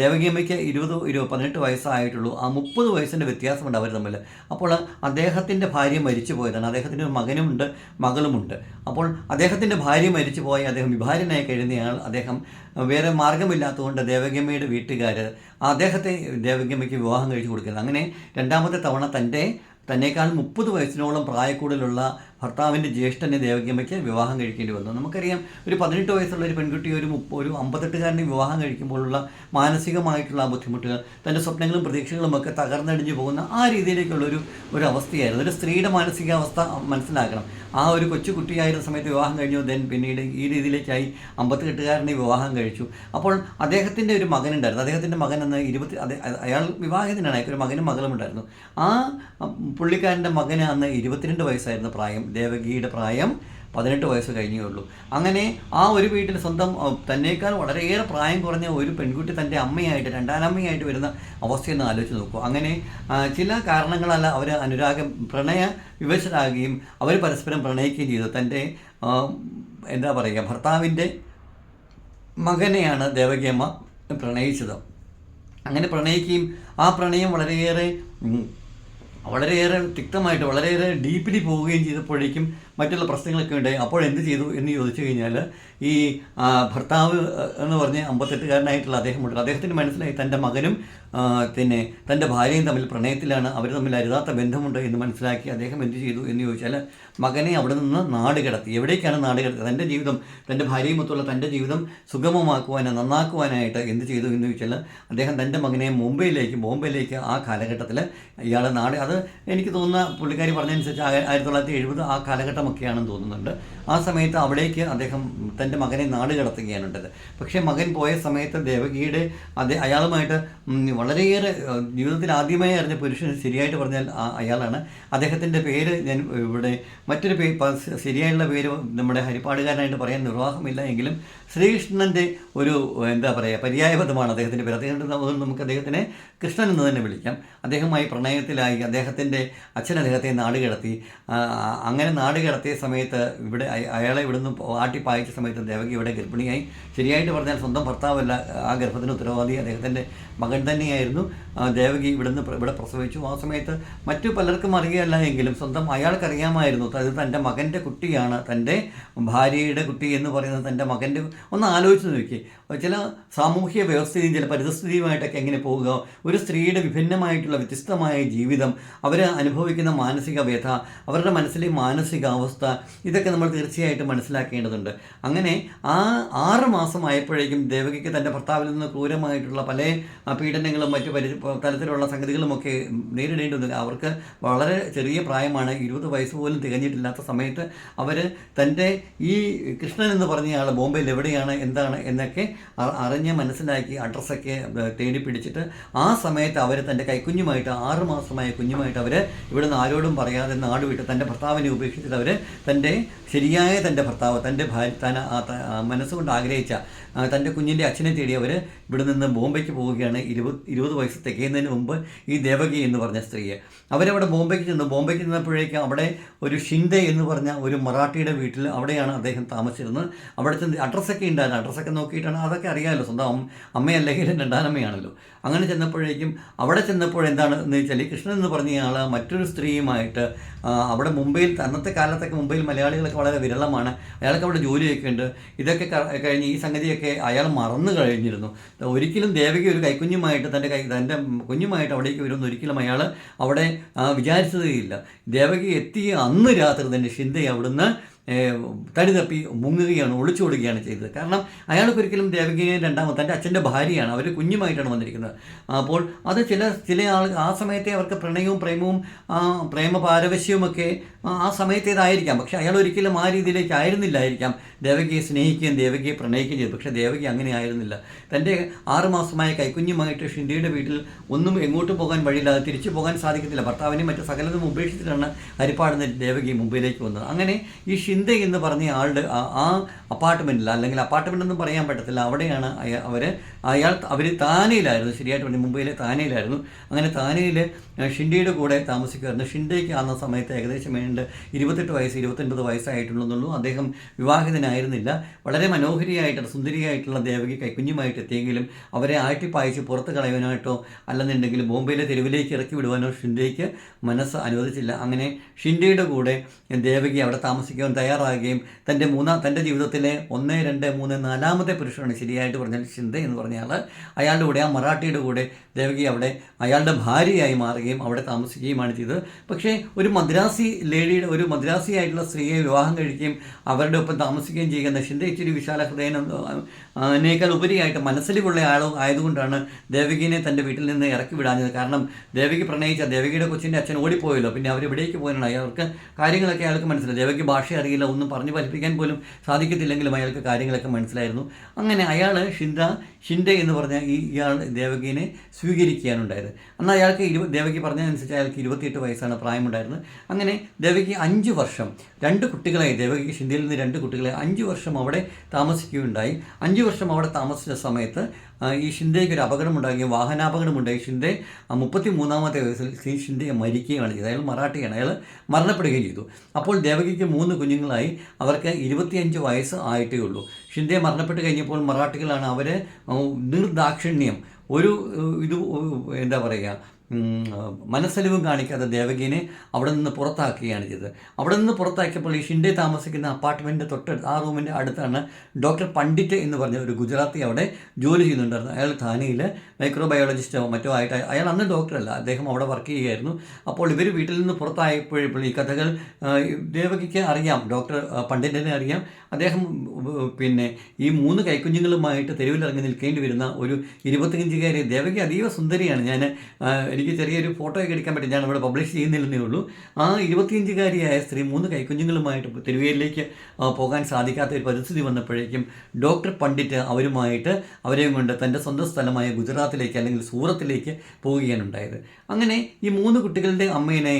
ദേവകിയമ്മയ്ക്ക് ഇരുപത് ഇരുപത് പതിനെട്ട് വയസ്സായിട്ടുള്ളൂ. ആ മുപ്പത് വയസ്സിന്റെ വ്യത്യാസമുണ്ട് അവർ തമ്മിൽ അപ്പോൾ അദ്ദേഹത്തിന്റെ ഭാര്യ മരിച്ചു പോയതാണ്. അദ്ദേഹത്തിന് ഒരു മകനുമുണ്ട് മകളുമുണ്ട്. അപ്പോൾ അദ്ദേഹത്തിന്റെ ഭാര്യ മരിച്ചു പോയി അദ്ദേഹം വിഭാര്യനായി കഴിയുന്നയാൾ അദ്ദേഹം വേറെ മാർഗമില്ലാത്തതുകൊണ്ട് ദേവകിയമ്മയുടെ വീട്ടുകാർ അദ്ദേഹത്തെ ദേവകിയമ്മയ്ക്ക് വിവാഹം കഴിച്ചു കൊടുക്കുന്നത്. അങ്ങനെ രണ്ടാമത്തെ തവണ തന്റെ തന്നേക്കാൾ മുപ്പത് വയസ്സിനോളം പ്രായക്കൂടുതലുള്ള ഭർത്താവിന്റെ ജ്യേഷ്ഠനെ ദേവകിയമ്മയ്ക്ക് വിവാഹം കഴിക്കേണ്ടി വന്നു. നമുക്കറിയാം ഒരു പതിനെട്ട് വയസ്സുള്ള ഒരു പെൺകുട്ടി ഒരു മുപ്പ ഒരു അമ്പത്തെട്ടുകാരനെ വിവാഹം കഴിക്കുമ്പോഴുള്ള മാനസികമായിട്ടുള്ള ബുദ്ധിമുട്ടുകൾ തന്റെ സ്വപ്നങ്ങളും പ്രതീക്ഷകളും ഒക്കെ തകർന്നടിഞ്ഞു പോകുന്ന ആ രീതിയിലേക്കുള്ള ഒരു ഒരു അവസ്ഥയായിരുന്നു. ഒരു സ്ത്രീയുടെ മാനസികാവസ്ഥ മനസ്സിലാക്കണം. ആ ഒരു കൊച്ചു കുട്ടിയായിരുന്ന സമയത്ത് വിവാഹം കഴിഞ്ഞു ദെൻ പിന്നീട് ഈ രീതിയിലേക്കായി അമ്പത്തെട്ടുകാരനെ വിവാഹം കഴിച്ചു. അപ്പോൾ അദ്ദേഹത്തിന്റെ ഒരു മകനുണ്ടായിരുന്നു. അദ്ദേഹത്തിന്റെ മകൻ എന്ന് ഇരുപത്തി അയാൾ വിവാഹിതനാണ്. ഒരു മകനും മകളും ഉണ്ടായിരുന്നു ആ പുള്ളിക്കാരന്റെ മകന് അന്ന് ഇരുപത്തിരണ്ട് വയസ്സായിരുന്നു പ്രായം. ദേവകിയുടെ പ്രായം പതിനെട്ട് വയസ്സ് കഴിഞ്ഞേ ഉള്ളൂ അങ്ങനെ ആ ഒരു വീട്ടിൽ സ്വന്തം തന്നെക്കാൾ വളരെയേറെ പ്രായം കുറഞ്ഞ ഒരു പെൺകുട്ടി തന്റെ അമ്മയായിട്ട് രണ്ടാനമ്മയായിട്ട് വരുന്ന അവസ്ഥയൊന്ന് ആലോചിച്ച് നോക്കൂ. അങ്ങനെ ചില കാരണങ്ങളല്ല അവർ അനുരാഗം പ്രണയ വിവശരാകുകയും അവർ പരസ്പരം പ്രണയിക്കുകയും ചെയ്തു. തന്റെ എന്താ പറയുക ഭർത്താവിന്റെ മകനെയാണ് ദേവകിയമ്മ പ്രണയിച്ചത്. അങ്ങനെ പ്രണയിക്കുകയും ആ പ്രണയം വളരെയേറെ വളരെയേറെ തിക്തമായിട്ട് വളരെയേറെ ഡീപ്പിലി പോവുകയും ചെയ്തപ്പോഴേക്കും മറ്റുള്ള പ്രശ്നങ്ങളൊക്കെ ഉണ്ടായി. അപ്പോൾ എന്ത് ചെയ്തു എന്ന് ചോദിച്ചു കഴിഞ്ഞാൽ ഈ ഭർത്താവ് എന്ന് പറഞ്ഞ് അമ്പത്തെട്ടുകാരനായിട്ടുള്ള അദ്ദേഹം ഉണ്ടല്ലോ. അദ്ദേഹത്തിന് മനസ്സിലായി തന്റെ മകനും പിന്നെ തന്റെ ഭാര്യയും തമ്മിൽ പ്രണയത്തിലാണ് അവർ തമ്മിൽ അരുതാത്ത ബന്ധമുണ്ട് എന്ന് മനസ്സിലാക്കി അദ്ദേഹം എന്ത് ചെയ്തു എന്ന് ചോദിച്ചാൽ മകനെ അവിടെ നിന്ന് നാട് കിടത്തി. എവിടേക്കാണ് നാട് കിടത്തി? തന്റെ ജീവിതം തന്റെ ഭാര്യയുമൊത്തുള്ള തന്റെ ജീവിതം സുഗമമാക്കുവാനോ നന്നാക്കുവാനായിട്ട് എന്ത് ചെയ്തു എന്ന് ചോദിച്ചാൽ അദ്ദേഹം തന്റെ മകനെ മുംബൈയിലേക്ക് ബോംബെയിലേക്ക് ആ കാലഘട്ടത്തിൽ ഇയാളെ നാട് അത് എനിക്ക് തോന്നുന്ന പുള്ളിക്കാരി പറഞ്ഞതനുസരിച്ച് ആയിരത്തി തൊള്ളായിരത്തി എഴുപത് ആ കാലഘട്ടമൊക്കെയാണെന്ന് തോന്നുന്നുണ്ട്. ആ സമയത്ത് അവിടേക്ക് അദ്ദേഹം തന്റെ മകനെ നാട് കടത്തുകയാണ് ഉണ്ടായത് പക്ഷേ മകൻ പോയ സമയത്ത് ദേവകിയുടെ അതേ അയാളുമായിട്ട് വളരെയേറെ ജീവിതത്തിൽ ആദ്യമായി അറിഞ്ഞ പുരുഷൻ ശരിയായിട്ട് പറഞ്ഞാൽ അയാളാണ്. അദ്ദേഹത്തിന്റെ പേര് ഞാൻ ഇവിടെ മറ്റൊരു പേര് ശരിയായുള്ള പേര് നമ്മുടെ ഹരിപ്പാടുകാരനായിട്ട് പറയാൻ നിർവാഹമില്ല എങ്കിലും ശ്രീകൃഷ്ണന്റെ ഒരു എന്താ പറയുക പര്യായപദമാണ് അദ്ദേഹത്തിന്റെ പേര്. അദ്ദേഹത്തിന്റെ നമുക്ക് നമുക്ക് അദ്ദേഹത്തിനെ കൃഷ്ണൻ എന്ന് തന്നെ വിളിക്കാം. അദ്ദേഹമായി പ്രണയത്തിലായി അദ്ദേഹത്തിന്റെ അച്ഛൻ അദ്ദേഹത്തെ നാട് കിടത്തി. അങ്ങനെ നാട് കടത്തിയ സമയത്ത് ഇവിടെ അയാളെ ഇവിടുന്ന് ആട്ടി സമയത്ത് ദേവകി ഇവിടെ ഗർഭിണിയായി. ശരിയായിട്ട് പറഞ്ഞാൽ സ്വന്തം ഭർത്താവല്ല ആ ഗർഭത്തിന് ഉത്തരവാദി അദ്ദേഹത്തിന്റെ മകൻ തന്നെയായിരുന്നു. ദേവകി ഇവിടുന്ന് ഇവിടെ പ്രസവിച്ചു. ആ സമയത്ത് മറ്റു പലർക്കും അറിയുകയല്ല എങ്കിലും സ്വന്തം അയാൾക്കറിയാമായിരുന്നു. അത് തന്റെ മകന്റെ കുട്ടിയാണ്. തന്റെ ഭാര്യയുടെ കുട്ടി എന്ന് പറയുന്നത് തന്റെ മകന്റെ ഒന്ന് ആലോചിച്ച് നോക്കി. ചില സാമൂഹ്യ വ്യവസ്ഥയും ചില പരിതസ്ഥിതിയുമായിട്ടൊക്കെ എങ്ങനെ പോവുക? ഒരു സ്ത്രീയുടെ വിഭിന്നമായിട്ടുള്ള വ്യത്യസ്തമായ ജീവിതം അവർ അനുഭവിക്കുന്ന മാനസിക വ്യഥ അവരുടെ മനസ്സിലെ മാനസികാവസ്ഥ ഇതൊക്കെ നമ്മൾ തീർച്ചയായിട്ടും മനസ്സിലാക്കേണ്ടതുണ്ട്. അങ്ങനെ ആ ആറ് മാസമായപ്പോഴേക്കും ദേവകിക്ക് തന്റെ ഭർത്താവിൽ നിന്ന് ക്രൂരമായിട്ടുള്ള പല പീഡനങ്ങളും മറ്റു പരി തരത്തിലുള്ള സംഗതികളുമൊക്കെ നേരിടേണ്ടി വന്നു അവർക്ക് വളരെ ചെറിയ പ്രായമാണ്. ഇരുപത് വയസ്സ് പോലും തികഞ്ഞിട്ടില്ലാത്ത സമയത്ത് അവർ തന്റെ ഈ കൃഷ്ണൻ എന്ന് പറഞ്ഞ ആൾ ബോംബെയിൽ എവിടെയാണ് എന്താണ് എന്നൊക്കെ അറിഞ്ഞ് മനസ്സിലാക്കി അഡ്രസ്സൊക്കെ തേടി പിടിച്ചിട്ട് ആ സമയത്ത് അവർ തന്റെ കൈക്കുഞ്ഞുമായിട്ട് ആറ് മാസമായ കുഞ്ഞുമായിട്ട് അവർ ഇവിടുന്ന് ആരോടും പറയാതെ നാടുവിട്ട് തന്റെ ഭർത്താവിനെ ഉപേക്ഷിച്ചിട്ട് അവർ തന്റെ ശരിയായ തന്റെ ഭർത്താവ് തന്റെ ഭാര്യ ആ മനസ്സുകൊണ്ട് ആഗ്രഹിച്ച തന്റെ കുഞ്ഞിന്റെ അച്ഛനെ തേടി അവർ ഇവിടെ നിന്ന് ബോംബെക്ക് പോവുകയാണ് ഇരുപത് ഇരുപത് വയസ്സ് തികയുന്നതിന് മുമ്പ് ഈ ദേവകി എന്ന് പറഞ്ഞ സ്ത്രീയെ. അവരവിടെ ബോംബെക്ക് ചെന്നു. ബോംബെക്ക് ചെന്നപ്പോഴേക്കും അവിടെ ഒരു ഷിൻഡെ എന്ന് പറഞ്ഞ ഒരു മറാഠിയുടെ വീട്ടിൽ അവിടെയാണ് അദ്ദേഹം താമസിച്ചിരുന്നത്. അവിടെ ചെന്ന് അഡ്രസ്സൊക്കെ ഉണ്ടായിരുന്നു അഡ്രസ്സൊക്കെ നോക്കിയിട്ടാണ്. അതൊക്കെ അറിയാമല്ലോ. സ്വന്തം അമ്മ അമ്മയല്ലെങ്കിൽ രണ്ടാനമ്മയാണല്ലോ. അങ്ങനെ ചെന്നപ്പോഴേക്കും അവിടെ ചെന്നപ്പോൾ എന്താണ് എന്ന് വെച്ചാൽ കൃഷ്ണൻ എന്ന് പറഞ്ഞ ആൾ മറ്റൊരു സ്ത്രീയുമായിട്ട് അവിടെ മുംബൈയിൽ അന്നത്തെ കാലത്തൊക്കെ മുംബൈയിൽ മലയാളികളൊക്കെ വളരെ വിരളമാണ്. അയാൾക്ക് അവിടെ ജോലിയൊക്കെ ഉണ്ട്. ഇതൊക്കെ കഴിഞ്ഞ് ഈ സംഗതിയൊക്കെ അയാൾ മറന്നു കഴിഞ്ഞിരുന്നു. ഒരിക്കലും ദേവകി ഒരു കൈക്കുഞ്ഞുമായിട്ട് തന്റെ കൈ തന്റെ കുഞ്ഞുമായിട്ട് അവിടേക്ക് വരുമെന്ന് ഒരിക്കലും അയാൾ അവിടെ വിചാരിച്ചതേ വിചാരിച്ചതേയില്ല. ദേവകി എത്തിയ അന്ന് രാത്രി തന്നെ ഷിന്ദ അവിടുന്ന് തടി തപ്പി മുങ്ങുകയാണ് ഒളിച്ചോടുകയാണ് ചെയ്തത്. കാരണം അയാൾക്ക് ഒരിക്കലും ദേവകിയെ രണ്ടാമത്തെ അച്ഛന്റെ ഭാര്യയാണ് അവർ കുഞ്ഞുമായിട്ടാണ് വന്നിരിക്കുന്നത്. അപ്പോൾ അത് ചില ചില ആൾ ആ സമയത്തെ അവർക്ക് പ്രണയവും പ്രേമവും പ്രേമ പാരവശ്യവുമൊക്കെ ആ സമയത്തേതായിരിക്കാം. പക്ഷേ അയാൾ ഒരിക്കലും ആ രീതിയിലേക്ക് ആയിരുന്നില്ലായിരിക്കാം ദേവകിയെ സ്നേഹിക്കുകയും ദേവകിയെ പ്രണയിക്കുകയും ചെയ്തു പക്ഷേ ദേവകി അങ്ങനെ ആയിരുന്നില്ല. തന്റെ ആറുമാസമായ കൈക്കുഞ്ഞുമായിട്ട് ഷിൻഡിയുടെ വീട്ടിൽ ഒന്നും എങ്ങോട്ട് പോകാൻ വഴിയില്ലാതെ തിരിച്ചു പോകാൻ സാധിക്കത്തില്ല. ഭർത്താവിനെയും മറ്റു സകലതും ഉപേക്ഷിച്ചിട്ടാണ് ഹരിപ്പാടുന്ന ദേവകി മുമ്പിലേക്ക് വന്നത്. അങ്ങനെ ഈ ഷിൻഡെ എന്ന് പറഞ്ഞ ആളുടെ ആ- അപ്പാർട്ട്മെന്റിൽ അല്ലെങ്കിൽ അപ്പാർട്ട്മെന്റ് ഒന്നും പറയാൻ പറ്റത്തില്ല അവിടെയാണ് അവർ അയാൾ അവർ താനയിലായിരുന്നു ശരിയായിട്ട് പറഞ്ഞു മുംബൈയിലെ താനയിലായിരുന്നു. അങ്ങനെ താനയിൽ ഷിൻഡയുടെ കൂടെ താമസിക്കുമായിരുന്നു. ഷിൻഡയ്ക്ക് ആ സമയത്ത് ഏകദേശം വേണ്ട ഇരുപത്തെട്ട് വയസ്സ് ഇരുപത്തൊൻപത് വയസ്സായിട്ടുള്ളൂ അദ്ദേഹം വിവാഹിതനായിരുന്നില്ല. വളരെ മനോഹരിയായിട്ട് സുന്ദരിയായിട്ടുള്ള ദേവകി കൈക്കുഞ്ഞുമായിട്ട് എത്തിയെങ്കിലും അവരെ ആട്ടിപ്പായച്ച് പുറത്ത് കളയാനായിട്ടോ അല്ലെന്നുണ്ടെങ്കിൽ ബോംബെയിലെ തെരുവിലേക്ക് ഇറക്കി വിടുവാനോ ഷിൻഡയ്ക്ക് മനസ്സ് അനുവദിച്ചില്ല. അങ്ങനെ ഷിൻഡയുടെ കൂടെ ദേവകി അവിടെ താമസിക്കാൻ തയ്യാറാകുകയും തന്റെ മൂന്നാം തന്റെ ജീവിതത്തിലെ ഒന്ന് രണ്ട് മൂന്ന് നാലാമത്തെ പുരുഷനാണ് ശരിയായിട്ട് പറഞ്ഞാൽ ഷിൻഡ എന്ന് പറഞ്ഞാൽ അയാളുടെ കൂടെ ആ മറാഠിയുടെ കൂടെ ദേവകി അവിടെ അയാളുടെ ഭാര്യയായി മാറുകയും അവിടെ താമസിക്കുകയുമാണ് ചെയ്തത്. പക്ഷേ ഒരു മദ്രാസി ലേഡിയുടെ ഒരു മദ്രാസി ആയിട്ടുള്ള സ്ത്രീയെ വിവാഹം കഴിക്കുകയും അവരുടെ ഒപ്പം താമസിക്കുകയും ചെയ്യുക നശിന്ത ഇച്ചിരി വിശാല ഹൃദയനം അതിനേക്കാൾ ഉപരിയായിട്ട് മനസ്സിലുള്ള ആളും ആയതുകൊണ്ടാണ് ദേവകിനെ തന്റെ വീട്ടിൽ നിന്ന് ഇറക്കി വിടാഞ്ഞത്. കാരണം ദേവകി പ്രണയിച്ച ദേവകിയുടെ കൊച്ചിന്റെ അച്ഛൻ ഓടിപ്പോയല്ലോ. പിന്നെ അവർ എവിടേക്ക് പോയതാണ് അവർക്ക് കാര്യങ്ങളൊക്കെ അയാൾക്ക് മനസ്സിലായി. ദേവകി ഭാഷ അറിയില്ല ഒന്നും പറഞ്ഞു ഫലിപ്പിക്കാൻ പോലും സാധിക്കത്തില്ലെങ്കിലും അയാൾക്ക് കാര്യങ്ങളൊക്കെ മനസ്സിലായിരുന്നു. അങ്ങനെ അയാൾ ഷിൻഡ ഷിൻഡെ എന്ന് പറഞ്ഞ ഈ ഇയാൾ ദേവകിനെ സ്വീകരിക്കാനുണ്ടായത് അന്ന് അയാൾക്ക് ഇരുപത് ദേവകി പറഞ്ഞതനുസരിച്ച് അയാൾക്ക് ഇരുപത്തിയെട്ട് വയസ്സാണ് പ്രായമുണ്ടായിരുന്നത്. അങ്ങനെ ദേവകി അഞ്ച് വർഷം രണ്ട് കുട്ടികളായി. ദേവകി ഷിൻഡയിൽ നിന്ന് രണ്ട് കുട്ടികളെ അഞ്ച് വർഷം അവിടെ താമസിക്കുകയുണ്ടായി. അഞ്ച് വർഷം അവിടെ താമസിച്ച സമയത്ത് ഈ ഷിൻഡയ്ക്ക് ഒരു അപകടമുണ്ടാകുകയും വാഹനാപകടമുണ്ടായി. ഷിൻഡെ മുപ്പത്തി മൂന്നാമത്തെ വയസ്സിൽ ശ്രീ ഷിൻഡെ മരിക്കുകയാണ് ചെയ്തത്. അയാൾ മറാഠിയാണ്. അയാൾ മരണപ്പെടുകയും ചെയ്തു. അപ്പോൾ ദേവകിക്ക് മൂന്ന് കുഞ്ഞുങ്ങളായി. അവർക്ക് ഇരുപത്തിയഞ്ച് വയസ്സ് ആയിട്ടേ ഉള്ളൂ. ഷിൻഡെ മരണപ്പെട്ട് കഴിഞ്ഞപ്പോൾ മറാഠികളാണ് അവരെ ഉം, നിർദാക്ഷിണ്യം. ഒരു ഇത് എന്താ പറയുക മനസ്സലിവും കാണിക്കാതെ ദേവകീനെ അവിടെ നിന്ന് പുറത്താക്കുകയാണ് ചെയ്തത്. അവിടെ നിന്ന് പുറത്താക്കിയപ്പോൾ ഈ ഷിൻഡെ താമസിക്കുന്ന അപ്പാർട്ട്മെന്റ് തൊട്ടടുത്ത് ആ റൂമിന്റെ അടുത്താണ് ഡോക്ടർ പണ്ഡിറ്റ് എന്ന് പറഞ്ഞ ഒരു ഗുജറാത്തി അവിടെ ജോലി ചെയ്യുന്നുണ്ടായിരുന്നു. അയാൾ ഥാനയിൽ മൈക്രോബയോളജിസ്റ്റോ മറ്റോ ആയിട്ട് അയാൾ അന്ന് ഡോക്ടറല്ല അദ്ദേഹം അവിടെ വർക്ക് ചെയ്യുകയായിരുന്നു. അപ്പോൾ ഇവർ വീട്ടിൽ നിന്ന് പുറത്തായപ്പോഴപ്പോൾ ഈ കഥകൾ ദേവകിക്ക് അറിയാം ഡോക്ടർ പണ്ഡിറ്റിനെ അറിയാം. അദ്ദേഹം പിന്നെ ഈ മൂന്ന് കൈക്കുഞ്ഞുങ്ങളുമായിട്ട് തെരുവിലിറങ്ങി നിൽക്കേണ്ടി വരുന്ന ഒരു ഇരുപത്തിയഞ്ചുകാരി ദേവകി അതീവ സുന്ദരിയാണ്. ഞാൻ എനിക്ക് ചെറിയൊരു ഫോട്ടോ ഒക്കെ എടുക്കാൻ പറ്റും. ഞാൻ ഇവിടെ പബ്ലിഷ് ചെയ്യുന്നില്ലെന്നേ ഉള്ളൂ. ആ ഇരുപത്തിയഞ്ചുകാരിയായ സ്ത്രീ മൂന്ന് കൈക്കുഞ്ഞുങ്ങളുമായിട്ട് തെരുവിലേക്ക് പോകാൻ സാധിക്കാത്ത ഒരു പരിസ്ഥിതി വന്നപ്പോഴേക്കും ഡോക്ടർ പണ്ഡിറ്റ് അവരുമായിട്ട് അവരെയും കൊണ്ട് തന്റെ സ്വന്തം സ്ഥലമായ ഗുജറാത്തിലേക്ക് അല്ലെങ്കിൽ സൂറത്തിലേക്ക് പോവുകയാണ് ഉണ്ടായത്. അങ്ങനെ ഈ മൂന്ന് കുട്ടികളുടെ അമ്മേനെ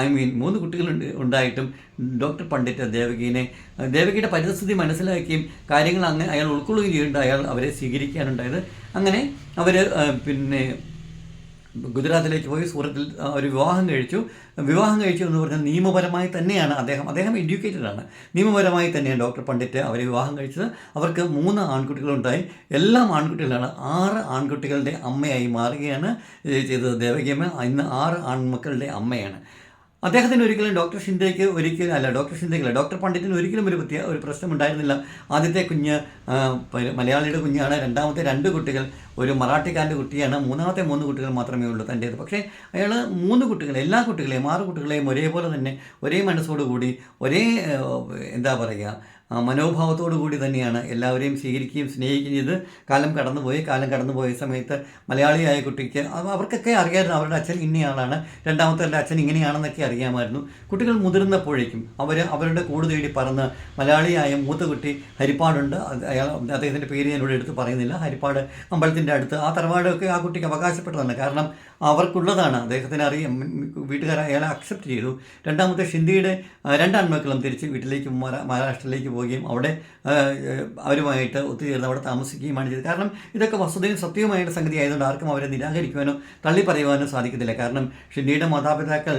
ഐ മീൻ മൂന്ന് കുട്ടികൾ ഉണ്ടായിട്ടും ഡോക്ടർ പണ്ഡിറ്റ് ദേവകീനെ ദേവകിയുടെ പരിസ്ഥിതി മനസ്സിലാക്കുകയും കാര്യങ്ങൾ അങ്ങനെ അയാൾ ഉൾക്കൊള്ളുകയും ചെയ്യുന്നുണ്ട് അയാൾ അവരെ സ്വീകരിക്കാനുണ്ടായത്. അങ്ങനെ അവർ പിന്നെ ഗുജറാത്തിലേക്ക് പോയി സൂറത്തിൽ ഒരു വിവാഹം കഴിച്ചു. വിവാഹം കഴിച്ചു എന്ന് പറഞ്ഞാൽ നിയമപരമായി തന്നെയാണ് അദ്ദേഹം. അദ്ദേഹം എഡ്യൂക്കേറ്റഡ് ആണ്. നിയമപരമായി തന്നെയാണ് ഡോക്ടർ പണ്ഡിറ്റ് അവരെ വിവാഹം കഴിച്ചത്. അവർക്ക് മൂന്ന് ആൺകുട്ടികളുണ്ടായി. എല്ലാം ആൺകുട്ടികളാണ്. ആറ് ആൺകുട്ടികളുടെ അമ്മയായി മാറുകയാണ് ചെയ്തത് ദേവകിയമ്മ. ഇന്ന് ആറ് ആൺമക്കളുടെ അമ്മയാണ്. അദ്ദേഹത്തിന് ഒരിക്കലും ഡോക്ടർ ഷിൻഡേക്ക് ഒരിക്കലും അല്ല ഡോക്ടർ ഷിൻഡേക്കല്ല ഡോക്ടർ പണ്ഡിറ്റിന് ഒരിക്കലും ഒരു പ്രത്യേക ഒരു പ്രശ്നം ഉണ്ടായിരുന്നില്ല ആദ്യത്തെ കുഞ്ഞ് മലയാളിയുടെ കുഞ്ഞാണ്. രണ്ടാമത്തെ രണ്ട് കുട്ടികൾ ഒരു മറാഠിക്കാരന്റെ കുട്ടിയാണ്. മൂന്നാമത്തെ മൂന്ന് കുട്ടികൾ മാത്രമേ ഉള്ളൂ തന്റേത്. പക്ഷേ അയാൾ മൂന്ന് കുട്ടികളെ എല്ലാ കുട്ടികളെയും ആറ് കുട്ടികളെയും ഒരേപോലെ തന്നെ ഒരേ മനസ്സോടുകൂടി ഒരേ എന്താ പറയുക മനോഭാവത്തോടു കൂടി തന്നെയാണ് എല്ലാവരെയും സ്വീകരിക്കുകയും സ്നേഹിക്കുകയും ചെയ്ത് കാലം കടന്നുപോയി. കാലം കടന്നുപോയ സമയത്ത് മലയാളിയായ കുട്ടിക്ക് അവർക്കൊക്കെ അറിയാമായിരുന്നു. അവരുടെ അച്ഛൻ ഇന്നയാളാണ്. രണ്ടാമത്തെ അച്ഛൻ ഇങ്ങനെയാണെന്നൊക്കെ അറിയാമായിരുന്നു. കുട്ടികൾ മുതിർന്നപ്പോഴേക്കും അവർ അവരുടെ കൂട് തേടി പറന്ന് മലയാളിയായ മൂത്ത കുട്ടി ഹരിപ്പാടുണ്ട്. അയാൾ അദ്ദേഹത്തിന്റെ പേര് ഞാനിവിടെ എടുത്ത് പറയുന്നില്ല. ഹരിപ്പാട് അമ്പലത്തിന്റെ അടുത്ത് ആ തറവാടൊക്കെ ആ കുട്ടിക്ക് അവകാശപ്പെട്ടതാണ്. കാരണം അവർക്കുള്ളതാണ്. അദ്ദേഹത്തിന് അറിയാം. വീട്ടുകാർ അയാളെ അക്സെപ്റ്റ് ചെയ്തു. രണ്ടാമത്തെ ഷിന്ദിയുടെ രണ്ടാൺമക്കളും തിരിച്ച് വീട്ടിലേക്ക് മഹാരാഷ്ട്രയിലേക്ക് പോവുകയും അവിടെ അവരുമായിട്ട് ഒത്തുചേർന്ന് അവിടെ താമസിക്കുകയുമാണ് ചെയ്തത്. കാരണം ഇതൊക്കെ വസ്തുതയും സത്യവുമായിട്ട് സംഗതി ആയതുകൊണ്ട് ആർക്കും അവരെ നിരാകരിക്കുവാനോ തള്ളി പറയുവാനോ സാധിക്കത്തില്ല. കാരണം ഷിൻഡിയുടെ മാതാപിതാക്കൾ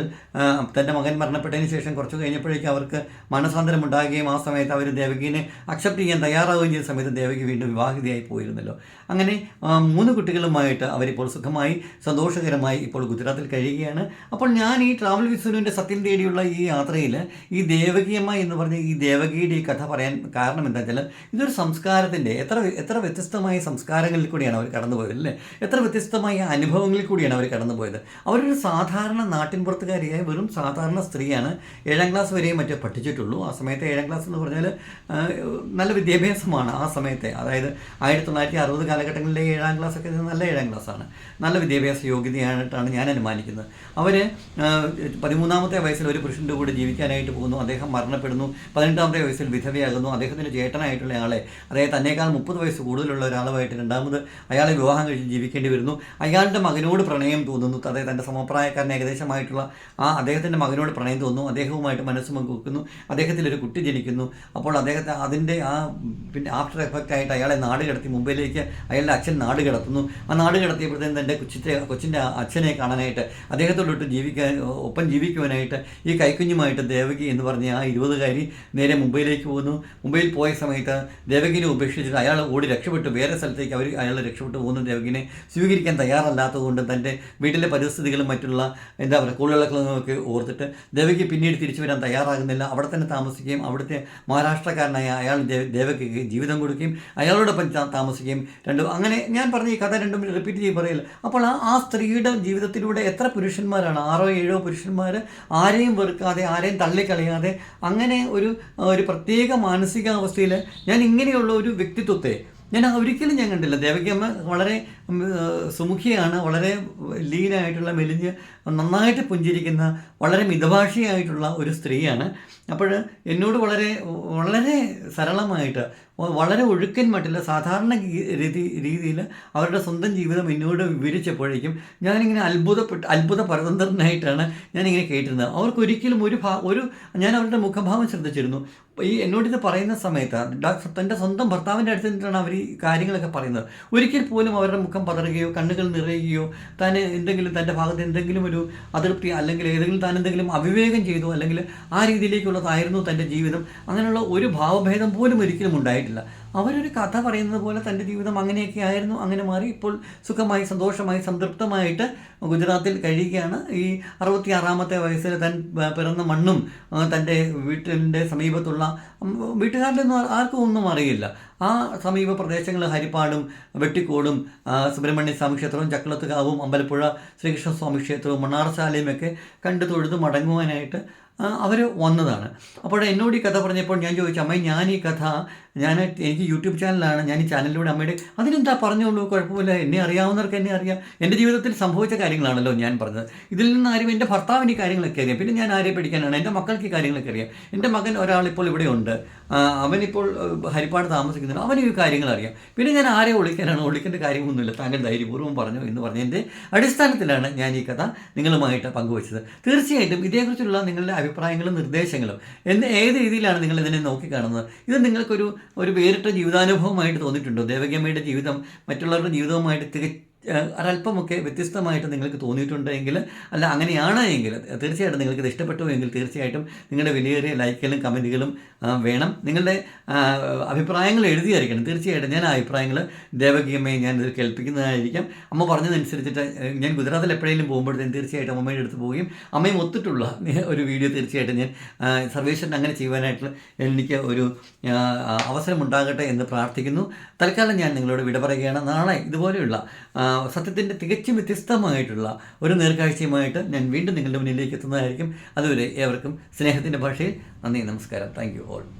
തന്റെ മകൻ മരണപ്പെട്ടതിന് ശേഷം കുറച്ച് കഴിഞ്ഞപ്പോഴേക്കും അവർക്ക് മനസാന്തരം ഉണ്ടാകുകയും ആ സമയത്ത് അവർ ദേവകിനെ അക്സെപ്റ്റ് ചെയ്യാൻ തയ്യാറാവുകയും ചെയ്ത സമയത്ത് ദേവകി വീണ്ടും വിവാഹിതയായി പോയിരുന്നല്ലോ. അങ്ങനെ മൂന്ന് കുട്ടികളുമായിട്ട് അവരിപ്പോൾ സുഖമായി സന്തോഷകരമായി ഇപ്പോൾ ഗുജറാത്തിൽ കഴിയുകയാണ്. അപ്പോൾ ഞാൻ ഈ ട്രാവൽ വിസുവിന്റെ സത്യം തേടിയുള്ള ഈ യാത്രയിൽ ഈ ദേവകിയമ്മ എന്ന് പറഞ്ഞ ഈ ദേവകിയുടെ ഈ കഥ പറയാൻ കാരണം എന്താ വെച്ചാൽ ഇതൊരു സംസ്കാരത്തിന്റെ എത്ര എത്ര വ്യത്യസ്തമായ സംസ്കാരങ്ങളിൽ കൂടിയാണ് അവർ കടന്നുപോയത് അല്ലേ? എത്ര വ്യത്യസ്തമായ അനുഭവങ്ങളിൽ കൂടിയാണ് അവർ കടന്നുപോയത്. അവരൊരു സാധാരണ നാട്ടിൻപുറത്തുകാരിയായ വെറും സാധാരണ സ്ത്രീയാണ് ഏഴാം ക്ലാസ് വരെയും മറ്റേ പഠിച്ചിട്ടുള്ളൂ. ആ സമയത്ത് ഏഴാം ക്ലാസ് എന്ന് പറഞ്ഞാൽ നല്ല വിദ്യാഭ്യാസമാണ് ആ സമയത്തെ. അതായത് ആയിരത്തി തൊള്ളായിരത്തി അറുപത് കാലഘട്ടങ്ങളിലെ ഏഴാം ക്ലാസ് ഒക്കെ നല്ല ഏഴാം ക്ലാസ്സാണ് നല്ല വിദ്യാഭ്യാസ യോഗ്യതയായിട്ടാണ് ഞാൻ അനുമാനിക്കുന്നത്. അവർ പതിമൂന്നാമത്തെ വയസ്സിൽ ഒരു പുരുഷന്റെ കൂടെ ജീവിക്കാനായിട്ട് പോകുന്നു. അദ്ദേഹം മരണപ്പെടുന്നു. പതിനെട്ടാമത്തെ വയസ്സിൽ വിധവയാകുന്നു അദ്ദേഹത്തിന്റെ ചേട്ടനായിട്ടുള്ള ആളെ അതായത് തന്നേക്കാൾ മുപ്പത് വയസ്സ് കൂടുതലുള്ള ഒരാളുമായിട്ട് രണ്ടാമത് അയാളെ വിവാഹം കഴിച്ച് ജീവിക്കേണ്ടി വരുന്നു. അയാളുടെ മകനോട് പ്രണയം തോന്നുന്നു. അതായത് തന്റെ സമപ്രായക്കാരൻ ഏകദേശമായിട്ടുള്ള ആ അദ്ദേഹത്തിന്റെ മകനോട് പ്രണയം തോന്നുന്നു. അദ്ദേഹവുമായിട്ട് മനസ്സ് പങ്കുവെക്കുന്നു അദ്ദേഹത്തിലൊരു കുട്ടി ജനിക്കുന്നു. അപ്പോൾ അദ്ദേഹത്തെ അതിന്റെ ആ പിന്നെ ആഫ്റ്റർ എഫക്റ്റ് ആയിട്ട് അയാളെ നാട് കടത്തി മുംബൈയിലേക്ക് അയാളുടെ അച്ഛൻ നാട് കടത്തുന്നു. ആ നാട് കിടത്തിയപ്പോഴത്തേക്കും തന്റെ കൊച്ചിത്തെ കൊച്ചിന്റെ അച്ഛനെ കാണാനായിട്ട് അദ്ദേഹത്തോടൊട്ട് ജീവിക്കാൻ ഒപ്പം ജീവിക്കുവാനായിട്ട് ഈ കൈക്കുഞ്ഞുമായിട്ട് ദേവകി എന്ന് പറഞ്ഞ ആ ഇരുപതുകാരി നേരെ മുംബൈയിലേക്ക് പോകുന്നു. മുംബൈയിൽ പോയ സമയത്ത് ദേവകിനെ ഉപേക്ഷിച്ചിട്ട് അയാൾ ഓടി രക്ഷപ്പെട്ടു. വേറെ സ്ഥലത്തേക്ക് അവർ അയാൾ രക്ഷപ്പെട്ടു പോകുന്നു. ദേവകിനെ സ്വീകരിക്കാൻ തയ്യാറല്ലാത്തതുകൊണ്ട് തന്റെ വീട്ടിലെ പരിസ്ഥിതികളും മറ്റുള്ള എന്താ പറയുക കൂളുകളൊക്കെ ഓർത്തിട്ട് ദേവകി പിന്നീട് തിരിച്ചു വരാൻ തയ്യാറാകുന്നില്ല. അവിടെ തന്നെ താമസിക്കുകയും അവിടുത്തെ മഹാരാഷ്ട്രക്കാരനായ അയാൾ ദേവ ദേവകിക്ക് ജീവിതം കൊടുക്കുകയും അയാളോടൊപ്പം താമസിക്കുകയും രണ്ടും അങ്ങനെ ഞാൻ പറഞ്ഞ ഈ കഥ രണ്ടും റിപ്പീറ്റ് ചെയ്ത് പറയില്ല. അപ്പോൾ ആ സ്ത്രീയുടെ ജീവിതത്തിലൂടെ എത്ര പുരുഷന്മാരാണ്? ആറോ ഏഴോ പുരുഷന്മാർ ആരെയും വെറുക്കാതെ ആരെയും തള്ളിക്കളയാതെ അങ്ങനെ ഒരു ഒരു പ്രത്യേക മാനസികാവസ്ഥയിൽ ഞാൻ ഇങ്ങനെയുള്ള ഒരു വ്യക്തിത്വത്തെ ഞാൻ ഒരിക്കലും ഞാൻ കണ്ടില്ല. ദേവകിയമ്മ വളരെ സുമുഖിയാണ് വളരെ ലീനായിട്ടുള്ള മെലിഞ്ഞ് നന്നായിട്ട് പുഞ്ചിരിക്കുന്ന വളരെ മിതഭാഷിയായിട്ടുള്ള ഒരു സ്ത്രീയാണ്. അപ്പോൾ എന്നോട് വളരെ വളരെ സരളമായിട്ട് വളരെ ഒഴുക്കൻ മട്ടിൽ സാധാരണ രീതി രീതിയിൽ അവരുടെ സ്വന്തം ജീവിതം എന്നോട് വിവരിച്ചപ്പോഴേക്കും ഞാനിങ്ങനെ അത്ഭുതപ്പെട്ട് അത്ഭുത പരതന്ത്രനായിട്ടാണ് ഞാനിങ്ങനെ കേട്ടിരുന്നത്. അവർക്കൊരിക്കലും ഒരു ഭാ ഒരു ഞാൻ അവരുടെ മുഖഭാവം ശ്രദ്ധിച്ചിരുന്നു. ഈ എന്നോടിത് പറയുന്ന സമയത്ത് തന്റെ സ്വന്തം ഭർത്താവിന്റെ അടുത്ത് നിന്നിട്ടാണ് അവർ ഈ കാര്യങ്ങളൊക്കെ പറയുന്നത്. ഒരിക്കൽ പോലും അവരുടെ മുഖം പതറുകയോ കണ്ണുകൾ നിറയുകയോ താൻ എന്തെങ്കിലും തന്റെ ഭാഗത്ത് എന്തെങ്കിലും ഒരു അതൃപ്തി അല്ലെങ്കിൽ ഏതെങ്കിലും താൻ എന്തെങ്കിലും അവിവേകം ചെയ്തു അല്ലെങ്കിൽ ആ രീതിയിലേക്കുള്ളതായിരുന്നു തന്റെ ജീവിതം. അങ്ങനെയുള്ള ഒരു ഭാവഭേദം പോലും ഒരിക്കലും ഉണ്ടായിട്ടില്ല. അവരൊരു കഥ പറയുന്നത് പോലെ തന്റെ ജീവിതം അങ്ങനെയൊക്കെ ആയിരുന്നു. അങ്ങനെ മാറി ഇപ്പോൾ സുഖമായി സന്തോഷമായി സംതൃപ്തമായിട്ട് ഗുജറാത്തിൽ കഴിയുകയാണ്. ഈ അറുപത്തി ആറാമത്തെ വയസ്സിൽ തൻ പിറന്ന മണ്ണും തന്റെ വീട്ടിന്റെ സമീപത്തുള്ള വീട്ടുകാരുടെ ഒന്നും ആർക്കും ഒന്നും അറിയില്ല. ആ സമീപ പ്രദേശങ്ങൾ ഹരിപ്പാടും വെട്ടിക്കോടും സുബ്രഹ്മണ്യ സ്വാമി ക്ഷേത്രവും ചക്കളത്തുകാവും അമ്പലപ്പുഴ ശ്രീകൃഷ്ണസ്വാമി ക്ഷേത്രവും മണ്ണാർശാലയും ഒക്കെ കണ്ടു തൊഴുത് മടങ്ങുവാനായിട്ട് അവർ വന്നതാണ്. അപ്പോൾ എന്നോട് ഈ കഥ പറഞ്ഞപ്പോൾ ഞാൻ ചോദിച്ചു അമ്മ ഞാൻ ഈ കഥ ഞാൻ എനിക്ക് യൂട്യൂബ് ചാനലാണ് ഞാൻ ഈ ചാനലിലൂടെ അമ്മയുടെ അതിനെന്താ പറഞ്ഞോളൂ? കുഴപ്പമില്ല എന്നെ അറിയാവുന്നവർക്ക് എന്നെ അറിയാം. എന്റെ ജീവിതത്തിൽ സംഭവിച്ച കാര്യങ്ങളാണല്ലോ ഞാൻ പറഞ്ഞത്. ഇതിൽ നിന്ന് ആരും എന്റെ ഭർത്താവിന്റെ കാര്യങ്ങളൊക്കെ അറിയാം. പിന്നെ ഞാൻ ആരെ പഠിക്കാനാണ് എന്റെ മക്കൾക്ക് കാര്യങ്ങളൊക്കെ അറിയാം. എന്റെ മകൻ ഒരാൾ ഇപ്പോൾ ഇവിടെ ഉണ്ട്. അവനിപ്പോൾ ഹരിപ്പാട് താമസിക്കുന്നുണ്ട്. അവനും ഈ കാര്യങ്ങൾ അറിയാം പിന്നെ ഞാൻ ആരെ ഒളിക്കാനാണ് ഒളിക്കേണ്ട കാര്യമൊന്നുമില്ല. താങ്കൾ ധൈര്യപൂർവം പറഞ്ഞു എന്ന് പറഞ്ഞതിന്റെ അടിസ്ഥാനത്തിലാണ് ഞാൻ ഈ കഥ നിങ്ങളുമായിട്ട് പങ്കുവച്ചത്. തീർച്ചയായിട്ടും ഇതേക്കുറിച്ചുള്ള നിങ്ങളുടെ അഭിപ്രായങ്ങളും നിർദ്ദേശങ്ങളും എന്ന് ഏത് രീതിയിലാണ് നിങ്ങൾ ഇതിനെ നോക്കിക്കാണുന്നത്? ഇത് നിങ്ങൾക്കൊരു ഒരു വേറിട്ട ജീവിതാനുഭവമായിട്ട് തോന്നിയിട്ടുണ്ടോ? ദേവഗമ്മയുടെ ജീവിതം മറ്റുള്ളവരുടെ ജീവിതവുമായിട്ട് തികച്ച ഒരല്പമൊക്കെ വ്യത്യസ്തമായിട്ട് നിങ്ങൾക്ക് തോന്നിയിട്ടുണ്ടെങ്കിൽ അല്ല അങ്ങനെയാണ് എങ്കിൽ തീർച്ചയായിട്ടും നിങ്ങൾക്ക് ഇത് ഇഷ്ടപ്പെട്ടു എങ്കിൽ തീർച്ചയായിട്ടും നിങ്ങളുടെ വിലയേറിയ ലൈക്കുകളും കമന്റുകളും വേണം. നിങ്ങളുടെ അഭിപ്രായങ്ങൾ എഴുതിയായിരിക്കണം. തീർച്ചയായിട്ടും ഞാൻ ആ അഭിപ്രായങ്ങൾ ദേവകിയമ്മയെ ഞാൻ ഇത് കേൾപ്പിക്കുന്നതായിരിക്കാം. അമ്മ പറഞ്ഞതനുസരിച്ചിട്ട് ഞാൻ ഗുജറാത്തിൽ എപ്പോഴെങ്കിലും പോകുമ്പോഴത്തേക്കും തീർച്ചയായിട്ടും അമ്മയുടെ അടുത്ത് പോവുകയും അമ്മയും ഒത്തിട്ടുള്ള ഒരു വീഡിയോ തീർച്ചയായിട്ടും ഞാൻ സർവേശ്വരൻ അങ്ങനെ ചെയ്യുവാനായിട്ടുള്ള എനിക്ക് ഒരു അവസരമുണ്ടാകട്ടെ എന്ന് പ്രാർത്ഥിക്കുന്നു. തൽക്കാലം ഞാൻ നിങ്ങളോട് വിട പറയുകയാണ്. നാളെ ഇതുപോലെയുള്ള സത്യത്തിന്റെ തികച്ചും വ്യത്യസ്തമായിട്ടുള്ള ഒരു നേർക്കാഴ്ചയുമായിട്ട് ഞാൻ വീണ്ടും നിങ്ങളുടെ മുന്നിലേക്ക് എത്തുന്നതായിരിക്കും. അതുവരെ ഏവർക്കും സ്നേഹത്തിന്റെ ഭാഷയിൽ നന്ദി നമസ്കാരം. Thank you all.